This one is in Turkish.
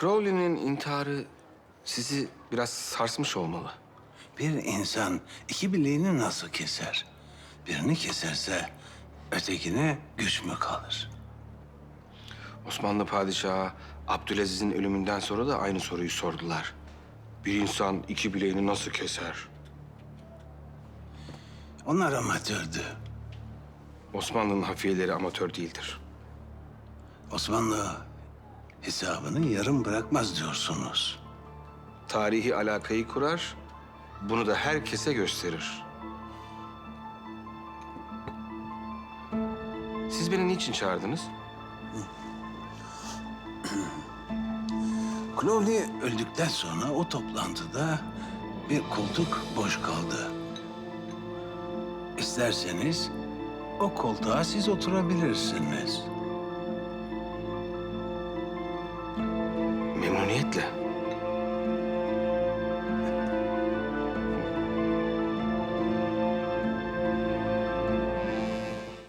Crowley'nin intiharı sizi biraz sarsmış olmalı. Bir insan iki bileğini nasıl keser? Birini keserse ötekine güç mü kalır? Osmanlı padişahı Abdülaziz'in ölümünden sonra da aynı soruyu sordular. Bir insan iki bileğini nasıl keser? Onlar amatördü. Osmanlı'nın hafiyeleri amatör değildir. Osmanlı hesabını yarım bırakmaz diyorsunuz. Tarihi alakayı kurar, bunu da herkese gösterir. Siz beni niçin çağırdınız? Crowley öldükten sonra o toplantıda bir koltuk boş kaldı. İsterseniz o koltuğa siz oturabilirsiniz. Memnuniyetle.